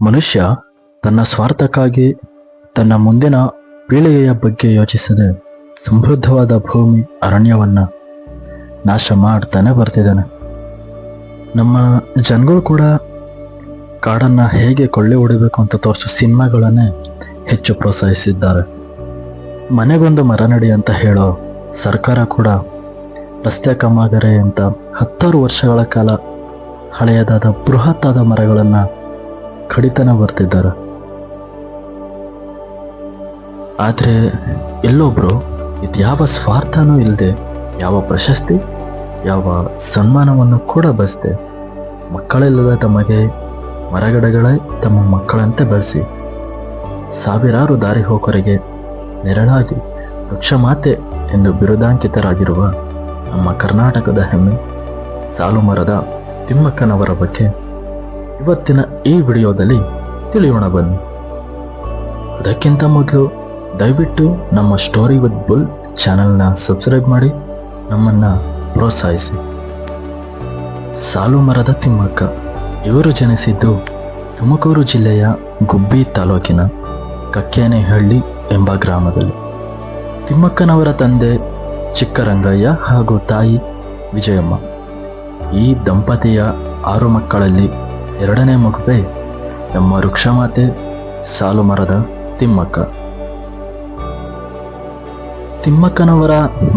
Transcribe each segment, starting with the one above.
ಮನುಷ್ಯ ತನ್ನ ಸ್ವಾರ್ಥಕ್ಕಾಗಿ ತನ್ನ ಮುಂದಿನ ಪೀಳಿಗೆಯ ಬಗ್ಗೆ ಯೋಚಿಸದೆ ಸಮೃದ್ಧವಾದ ಭೂಮಿ, ಅರಣ್ಯವನ್ನು ನಾಶ ಮಾಡ್ತಾನೆ ಬರ್ತಿದ್ದಾನೆ. ನಮ್ಮ ಜನಗಳು ಕೂಡ ಕಾಡನ್ನು ಹೇಗೆ ಕೊಳ್ಳೆ ಹೊಡಿಬೇಕು ಅಂತ ತೋರಿಸೋ ಸಿನಿಮಾಗಳನ್ನೇ ಹೆಚ್ಚು ಪ್ರೋತ್ಸಾಹಿಸಿದ್ದಾರೆ. ಮನೆಗೊಂದು ಮರ ನಡಿ ಅಂತ ಹೇಳೋ ಸರ್ಕಾರ ಕೂಡ ರಸ್ತೆ ಕಮ್ಮಾಗರೆ ಅಂತ ಹತ್ತಾರು ವರ್ಷಗಳ ಕಾಲ ಹಳೆಯದಾದ ಬೃಹತ್ತಾದ ಮರಗಳನ್ನು ಕಡಿತನ ಬರ್ತಿದ್ದಾರೆ. ಆದರೆ ಎಲ್ಲೊಬ್ಬರು ಇದು ಯಾವ ಸ್ವಾರ್ಥನೂ ಇಲ್ಲದೆ ಯಾವ ಪ್ರಶಸ್ತಿ, ಯಾವ ಸನ್ಮಾನವನ್ನು ಕೂಡ ಬಯಸದೆ ಮಕ್ಕಳಿಲ್ಲದ ತಮಗೆ ಮರಗಿಡಗಳೇ ತಮ್ಮ ಮಕ್ಕಳಂತೆ ಬೆಳೆಸಿ. ಸಾವಿರಾರು ದಾರಿ ಹೋಕರಿಗೆ ನೆರಳಾಗಿ ವೃಕ್ಷ ಮಾತೆ ಎಂದು ಬಿರುದಾಂಕಿತರಾಗಿರುವ ನಮ್ಮ ಕರ್ನಾಟಕದ ಹೆಮ್ಮೆ ಸಾಲು ಮರದ ತಿಮ್ಮಕ್ಕನವರ ಬಗ್ಗೆ ಇವತ್ತಿನ ಈ ವಿಡಿಯೋದಲ್ಲಿ ತಿಳಿಯೋಣ ಬನ್ನಿ. ಅದಕ್ಕಿಂತ ಮೊದಲು ದಯವಿಟ್ಟು ನಮ್ಮ ಸ್ಟೋರಿ ವಿತ್ ಬುಲ್ ಚಾನಲ್ನ ಸಬ್ಸ್ಕ್ರೈಬ್ ಮಾಡಿ, ನಮ್ಮನ್ನು ಪ್ರೋತ್ಸಾಹಿಸಿ. ಸಾಲು ಮರದ ತಿಮ್ಮಕ್ಕ, ಇವರು ಜನಿಸಿದ್ದು ತುಮಕೂರು ಜಿಲ್ಲೆಯ ಗುಬ್ಬಿ ತಾಲೂಕಿನ ಕಕ್ಕೇನೆಹಳ್ಳಿ ಎಂಬ ಗ್ರಾಮದಲ್ಲಿ. ತಿಮ್ಮಕ್ಕನವರ ತಂದೆ ಚಿಕ್ಕರಂಗಯ್ಯ ಹಾಗೂ ತಾಯಿ ವಿಜಯಮ್ಮ. ಈ ದಂಪತಿಯ ಆರು ಮಕ್ಕಳಲ್ಲಿ ಎರಡನೇ ಮಗುವೆ ನಮ್ಮ ವೃಕ್ಷಮಾತೆ ಸಾಲು ಮರದ ತಿಮ್ಮಕ್ಕ. ತಿಮ್ಮಕ್ಕನವರ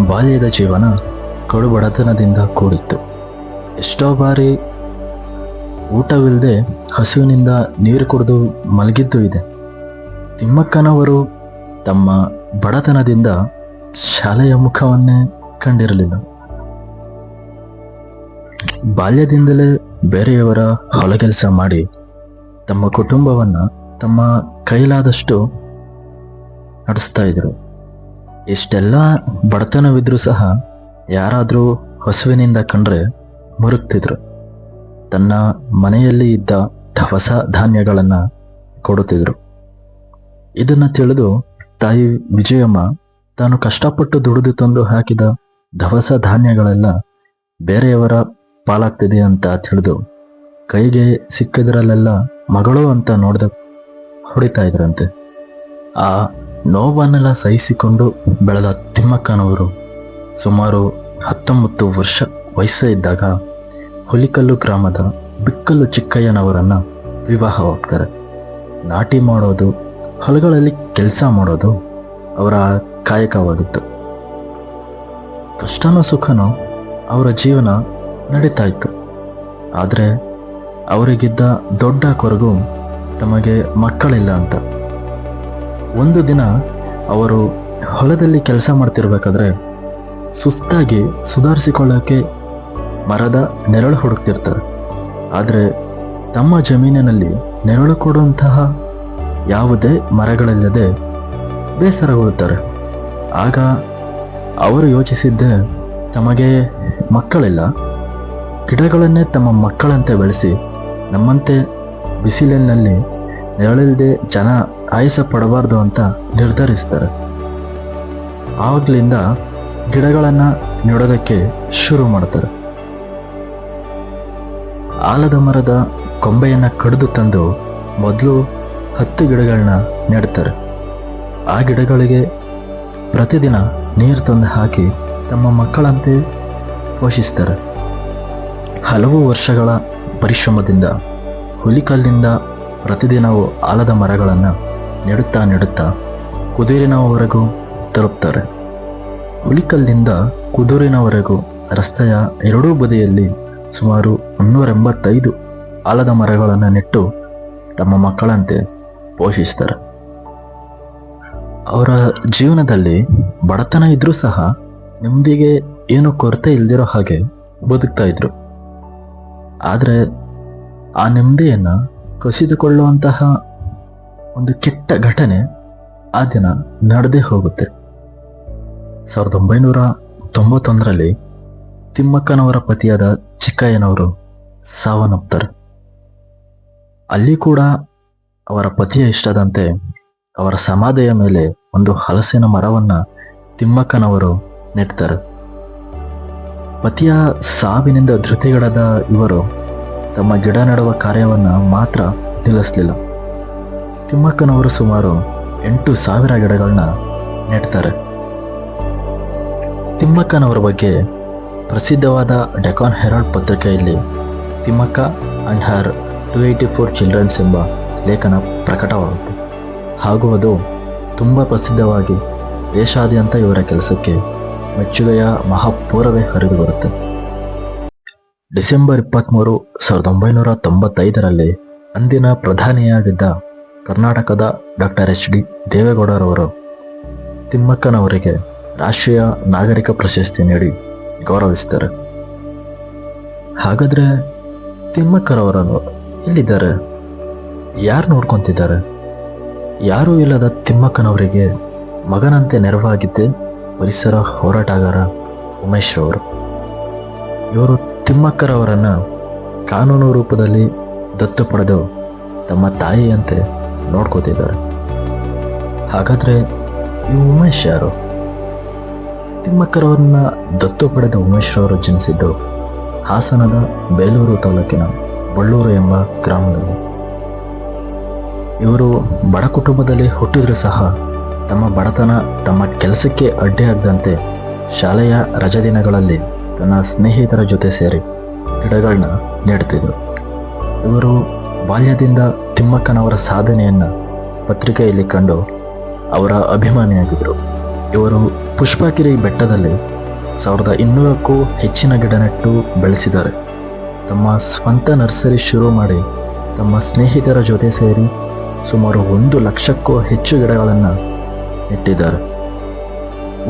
ಬಾಲ್ಯದ ಜೀವನ ಕಡುಬಡತನದಿಂದ ಕೂಡಿತ್ತು. ಎಷ್ಟೋ ಬಾರಿ ಊಟವಿಲ್ಲದೆ ಹಸುವಿನಿಂದ ನೀರು ಕುಡಿದು ಮಲಗಿದ್ದು ಇದೆ. ತಿಮ್ಮಕ್ಕನವರು ತಮ್ಮ ಬಡತನದಿಂದ ಶಾಲೆಯ ಮುಖವನ್ನೇ ಕಂಡಿರಲಿಲ್ಲ. ಬಾಲ್ಯದಿಂದಲೇ ಬೇರೆಯವರ ಹೊಲಗೆಲಸ ಮಾಡಿ ತಮ್ಮ ಕುಟುಂಬವನ್ನ ತಮ್ಮ ಕೈಲಾದಷ್ಟು ನಡೆಸ್ತಾ ಇದ್ರು. ಇಷ್ಟೆಲ್ಲ ಬಡತನವಿದ್ರೂ ಸಹ ಯಾರಾದರೂ ಹಸುವಿನಿಂದ ಕಂಡ್ರೆ ಮುರುಗ್ತಿದ್ರು. ತನ್ನ ಮನೆಯಲ್ಲಿ ಇದ್ದ ದವಸ ಧಾನ್ಯಗಳನ್ನ ಕೊಡುತ್ತಿದ್ರು. ಇದನ್ನು ತಿಳಿದು ತಾಯಿ ವಿಜಯಮ್ಮ ತಾನು ಕಷ್ಟಪಟ್ಟು ದುಡಿದು ತಂದು ಹಾಕಿದ ದವಸ ಧಾನ್ಯಗಳೆಲ್ಲ ಬೇರೆಯವರ ಪಾಲಾಗ್ತಿದೆ ಅಂತ ತಿಳಿದು ಕೈಗೆ ಸಿಕ್ಕಿದ್ರಲ್ಲೆಲ್ಲ ಮಗಳು ಅಂತ ನೋಡ್ದ ಹೊಡಿತಾ ಇದ್ರಂತೆ. ಆ ನೋವನ್ನೆಲ್ಲ ಸಹಿಸಿಕೊಂಡು ಬೆಳೆದ ತಿಮ್ಮಕ್ಕನವರು ಸುಮಾರು ಹತ್ತೊಂಬತ್ತು ವರ್ಷ ವಯಸ್ಸೇ ಇದ್ದಾಗ ಹುಲಿಕಲ್ಲು ಗ್ರಾಮದ ಬಿಕ್ಕಲ್ಲು ಚಿಕ್ಕಯ್ಯನವರನ್ನ ವಿವಾಹವಾಗ್ತಾರೆ. ನಾಟಿ ಮಾಡೋದು, ಹೊಲಗಳಲ್ಲಿ ಕೆಲಸ ಮಾಡೋದು ಅವರ ಕಾಯಕವಾಗಿತ್ತು. ಕಷ್ಟನೋ ಸುಖನೋ ಅವರ ಜೀವನ ನಡೀತಾ ಇತ್ತು ಆದರೆ ಅವರಿಗಿದ್ದ ದೊಡ್ಡ ಕೊರಗು ತಮಗೆ ಮಕ್ಕಳಿಲ್ಲ ಅಂತ. ಒಂದು ದಿನ ಅವರು ಹೊಲದಲ್ಲಿ ಕೆಲಸ ಮಾಡ್ತಿರ್ಬೇಕಾದ್ರೆ ಸುಸ್ತಾಗಿ ಸುಧಾರಿಸಿಕೊಳ್ಳೋಕೆ ಮರದ ನೆರಳು ಹುಡುಕ್ತಿರ್ತಾರೆ. ಆದರೆ ತಮ್ಮ ಜಮೀನಿನಲ್ಲಿ ನೆರಳು ಕೊಡುವಂತಹ ಯಾವುದೇ ಮರಗಳಿಲ್ಲದೆ ಬೇಸರಗೊಳ್ಳುತ್ತಾರೆ ಆಗ ಅವರು ಯೋಚಿಸಿದ್ದೆ ತಮಗೆ ಮಕ್ಕಳಿಲ್ಲ ಗಿಡಗಳನ್ನೇ ತಮ್ಮ ಮಕ್ಕಳಂತೆ ಬೆಳೆಸಿ ನಮ್ಮಂತೆ ಬಿಸಿಲಿನಲ್ಲಿ ನೆರಳಿಲ್ಲದೆ ಜನ ಆಯಸ ಪಡಬಾರ್ದು ಅಂತ ನಿರ್ಧರಿಸ್ತಾರೆ ಆವಾಗಲಿಂದ ಗಿಡಗಳನ್ನು ನೆಡೋದಕ್ಕೆ ಶುರು ಮಾಡ್ತಾರೆ. ಆಲದ ಮರದ ಕೊಂಬೆಯನ್ನು ಕಡಿದು ತಂದು ಮೊದಲು ಹತ್ತು ಗಿಡಗಳನ್ನ ನೆಡ್ತಾರೆ. ಆ ಗಿಡಗಳಿಗೆ ಪ್ರತಿದಿನ ನೀರು ತಂದು ಹಾಕಿ ತಮ್ಮ ಮಕ್ಕಳಂತೆ ಪೋಷಿಸ್ತಾರೆ. ಹಲವು ವರ್ಷಗಳ ಪರಿಶ್ರಮದಿಂದ ಹುಲಿಕಲ್ಲಿಂದ ಪ್ರತಿದಿನವೂ ಆಲದ ಮರಗಳನ್ನು ನೆಡುತ್ತಾ ನೆಡುತ್ತಾ ಕುದುರಿನವರೆಗೂ ತಲುಪ್ತಾರೆ. ಹುಲಿಕಲ್ಲಿಂದ ಕುದುರಿನವರೆಗೂ ರಸ್ತೆಯ ಎರಡೂ ಬದಿಯಲ್ಲಿ ಸುಮಾರು ಮುನ್ನೂರ ಎಂಬತ್ತೈದು ಆಲದ ಮರಗಳನ್ನು ನೆಟ್ಟು ತಮ್ಮ ಮಕ್ಕಳಂತೆ ಪೋಷಿಸ್ತಾರೆ. ಅವರ ಜೀವನದಲ್ಲಿ ಬಡತನ ಇದ್ರೂ ಸಹ ನೆಮ್ಮದಿಗೆ ಏನು ಕೊರತೆ ಇಲ್ದಿರೋ ಹಾಗೆ ಬದುಕ್ತಾ ಇದ್ರು. ಆದರೆ ಆ ನೆಮ್ಮದಿಯನ್ನು ಕಸಿದುಕೊಳ್ಳುವಂತಹ ಒಂದು ಕೆಟ್ಟ ಘಟನೆ ಆ ದಿನ ನಡೆದೇ ಹೋಗುತ್ತೆ. ಸಾವಿರದ ಒಂಬೈನೂರ ತೊಂಬತ್ತೊಂದರಲ್ಲಿ ತಿಮ್ಮಕ್ಕನವರ ಪತಿಯಾದ ಚಿಕ್ಕಯ್ಯನವರು ಸಾವನ್ನಪ್ತಾರೆ. ಅಲ್ಲಿ ಕೂಡ ಅವರ ಪತಿಯ ಇಷ್ಟದಂತೆ ಅವರ ಸಮಾಧಿಯ ಮೇಲೆ ಒಂದು ಹಲಸಿನ ಮರವನ್ನು ತಿಮ್ಮಕ್ಕನವರು ನೆಡ್ತಾರೆ. ಪತಿಯ ಸಾವಿನಿಂದ ಧೃತಿಗಡದ ಇವರು ತಮ್ಮ ಗಿಡ ನೆಡುವ ಕಾರ್ಯವನ್ನು ಮಾತ್ರ ನಿಲ್ಲಿಸಲಿಲ್ಲ. ತಿಮ್ಮಕ್ಕನವರು ಸುಮಾರು ಎಂಟು ಸಾವಿರ ಗಿಡಗಳನ್ನ ನೆಡ್ತಾರೆ. ತಿಮ್ಮಕ್ಕನವರ ಬಗ್ಗೆ ಪ್ರಸಿದ್ಧವಾದ ಡೆಕಾನ್ ಹೆರಾಲ್ಡ್ ಪತ್ರಿಕೆಯಲ್ಲಿ Thimmakka and her two eighty four children's ಎಂಬ ಲೇಖನ ಪ್ರಕಟವಾಗುತ್ತೆ. ಹಾಗೂ ಅದು ತುಂಬ ಪ್ರಸಿದ್ಧವಾಗಿ ದೇಶಾದ್ಯಂತ ಇವರ ಕೆಲಸಕ್ಕೆ ಮೆಚ್ಚುಗೆಯ ಮಹಾಪೂರವೇ ಹರಿದು ಬರುತ್ತೆ. ಡಿಸೆಂಬರ್ ಇಪ್ಪತ್ತ್ಮೂರು ಸಾವಿರದ ಒಂಬೈನೂರ ತೊಂಬತ್ತೈದರಲ್ಲಿ ಅಂದಿನ ಪ್ರಧಾನಿಯಾಗಿದ್ದ ಕರ್ನಾಟಕದ ಡಾಕ್ಟರ್ ಎಚ್ ಡಿ ದೇವೇಗೌಡರವರು ತಿಮ್ಮಕ್ಕನವರಿಗೆ ರಾಷ್ಟ್ರೀಯ ನಾಗರಿಕ ಪ್ರಶಸ್ತಿ ನೀಡಿ ಗೌರವಿಸ್ತಾರೆ ಹಾಗಾದ್ರೆ ತಿಮ್ಮಕ್ಕರವರನ್ನು ಎಲ್ಲಿದ್ದಾರೆ? ಯಾರು ನೋಡ್ಕೊತಿದ್ದಾರೆ? ಯಾರೂ ಇಲ್ಲದ ತಿಮ್ಮಕ್ಕನವರಿಗೆ ಮಗನಂತೆ ನೆರವಾಗಿದ್ದೆ ಪರಿಸರ ಹೋರಾಟಗಾರ ಉಮೇಶ್ ರವರು. ಇವರು ತಿಮ್ಮಕ್ಕರವರನ್ನ ಕಾನೂನು ರೂಪದಲ್ಲಿ ದತ್ತು ಪಡೆದು ತಮ್ಮ ತಾಯಿಯಂತೆ ನೋಡ್ಕೋತಿದ್ದಾರೆ. ಹಾಗಾದ್ರೆ ಈ ಉಮೇಶ್ ಯಾರು? ತಿಮ್ಮಕ್ಕರವರನ್ನ ದತ್ತು ಪಡೆದ ಉಮೇಶ್ ರವರು ಜನಿಸಿದ್ದು ಹಾಸನದ ಬೇಲೂರು ತಾಲೂಕಿನ ಬಳ್ಳೂರು ಎಂಬ ಗ್ರಾಮದಲ್ಲಿ. ಇವರು ಬಡ ಕುಟುಂಬದಲ್ಲಿ ಹುಟ್ಟಿದ್ರೂ ಸಹ ತಮ್ಮ ಬಡತನ ತಮ್ಮ ಕೆಲಸಕ್ಕೆ ಅಡ್ಡಿಯಾಗದಂತೆ ಶಾಲೆಯ ರಜಾದಿನಗಳಲ್ಲಿ ತನ್ನ ಸ್ನೇಹಿತರ ಜೊತೆ ಸೇರಿ ಗಿಡಗಳನ್ನ ನೆಡ್ತಿದ್ರು. ಇವರು ಬಾಲ್ಯದಿಂದ ತಿಮ್ಮಕ್ಕನವರ ಸಾಧನೆಯನ್ನು ಪತ್ರಿಕೆಯಲ್ಲಿ ಕಂಡು ಅವರ ಅಭಿಮಾನಿಯಾಗಿದ್ದರು ಇವರು ಪುಷ್ಪಗಿರಿ ಬೆಟ್ಟದಲ್ಲಿ ಸಾವಿರದ ಇನ್ನೂರಕ್ಕೂ ಹೆಚ್ಚಿನ ಗಿಡ ನೆಟ್ಟು ಬೆಳೆಸಿದ್ದಾರೆ. ತಮ್ಮ ಸ್ವಂತ ನರ್ಸರಿ ಶುರು ಮಾಡಿ ತಮ್ಮ ಸ್ನೇಹಿತರ ಜೊತೆ ಸೇರಿ ಸುಮಾರು ಒಂದು ಲಕ್ಷಕ್ಕೂ ಹೆಚ್ಚು ಗಿಡಗಳನ್ನು ನೆಟ್ಟಿದ್ದಾರೆ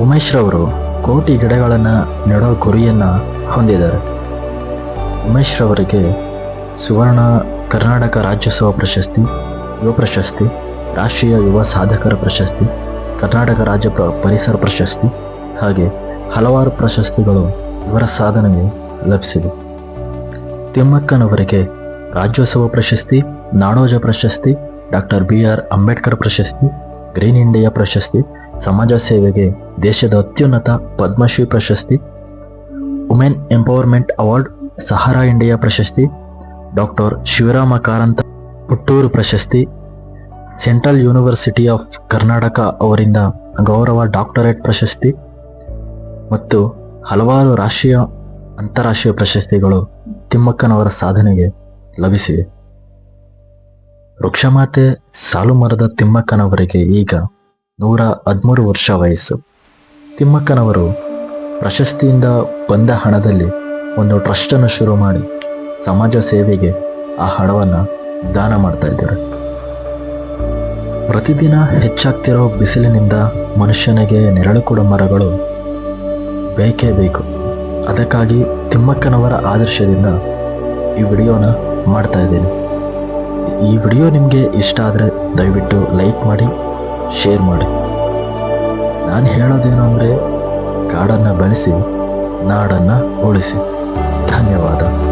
ಉಮೇಶ್ ರವರು ಕೋಟಿ ಗಿಡಗಳನ್ನು ನೆಡೋ ಗುರಿಯನ್ನು ಹೊಂದಿದ್ದಾರೆ. ಉಮೇಶ್ ರವರಿಗೆ ಸುವರ್ಣ ಕರ್ನಾಟಕ ರಾಜ್ಯೋತ್ಸವ ಪ್ರಶಸ್ತಿ, ಯುವ ಪ್ರಶಸ್ತಿ, ರಾಷ್ಟ್ರೀಯ ಯುವ ಸಾಧಕರ ಪ್ರಶಸ್ತಿ, ಕರ್ನಾಟಕ ರಾಜ್ಯ ಪ್ರ- ಪರಿಸರ ಪ್ರಶಸ್ತಿ ಹಾಗೆ ಹಲವಾರು ಪ್ರಶಸ್ತಿಗಳು ಇವರ ಸಾಧನೆಗೆ ಲಭಿಸಿದೆ ತಿಮ್ಮಕ್ಕನವರಿಗೆ ರಾಜ್ಯೋತ್ಸವ ಪ್ರಶಸ್ತಿ, ನಾಡೋಜ ಪ್ರಶಸ್ತಿ, ಡಾಕ್ಟರ್ ಬಿ ಆರ್ ಅಂಬೇಡ್ಕರ್ ಪ್ರಶಸ್ತಿ ಗ್ರೀನ್ ಇಂಡಿಯಾ ಪ್ರಶಸ್ತಿ, ಸಮಾಜ ಸೇವೆಗೆ ದೇಶದ ಅತ್ಯುನ್ನತ ಪದ್ಮಶ್ರೀ ಪ್ರಶಸ್ತಿ, women empowerment award, Sahara India ಪ್ರಶಸ್ತಿ, ಡಾಕ್ಟರ್ ಶಿವರಾಮ ಕಾರಂತ ಹುಟ್ಟೂರು ಪ್ರಶಸ್ತಿ, ಸೆಂಟ್ರಲ್ ಯೂನಿವರ್ಸಿಟಿ ಆಫ್ ಕರ್ನಾಟಕ ಅವರಿಂದ ಗೌರವ ಡಾಕ್ಟರೇಟ್ ಪ್ರಶಸ್ತಿ ಮತ್ತು ಹಲವಾರು ರಾಷ್ಟ್ರೀಯ ಅಂತಾರಾಷ್ಟ್ರೀಯ ಪ್ರಶಸ್ತಿಗಳು ತಿಮ್ಮಕ್ಕನವರ ಸಾಧನೆಗೆ ಲಭಿಸಿವೆ. ವೃಕ್ಷಮಾತೆ ಸಾಲು ಮರದ ತಿಮ್ಮಕ್ಕನವರಿಗೆ ಈಗ ನೂರ ಹದಿಮೂರು ವರ್ಷ ವಯಸ್ಸು. ತಿಮ್ಮಕ್ಕನವರು ಪ್ರಶಸ್ತಿಯಿಂದ ಬಂದ ಹಣದಲ್ಲಿ ಒಂದು ಟ್ರಸ್ಟನ್ನು ಶುರು ಮಾಡಿ ಸಮಾಜ ಸೇವೆಗೆ ಆ ಹಣವನ್ನು ದಾನ ಮಾಡ್ತಾ ಇದ್ದಾರೆ. ಪ್ರತಿದಿನ ಹೆಚ್ಚಾಗ್ತಿರೋ ಬಿಸಿಲಿನಿಂದ ಮನುಷ್ಯನಿಗೆ ನೆರಳು ಕೊಡೋ ಮರಗಳು ಬೇಕೇ ಬೇಕು. ಅದಕ್ಕಾಗಿ ತಿಮ್ಮಕ್ಕನವರ ಆದರ್ಶದಿಂದ ಈ ವಿಡಿಯೋನ ಮಾಡ್ತಾ ಇದ್ದೀನಿ. ಈ ವಿಡಿಯೋ ನಿಮಗೆ ಇಷ್ಟ ಆದರೆ ದಯವಿಟ್ಟು ಲೈಕ್ ಮಾಡಿ, ಶೇರ್ ಮಾಡಿ. ನಾನು ಹೇಳೋದೇನು ಅಂದರೆ, ಕಾಡನ್ನು ಬೆಳೆಸಿ, ನಾಡನ್ನು ಉಳಿಸಿ. ಧನ್ಯವಾದ.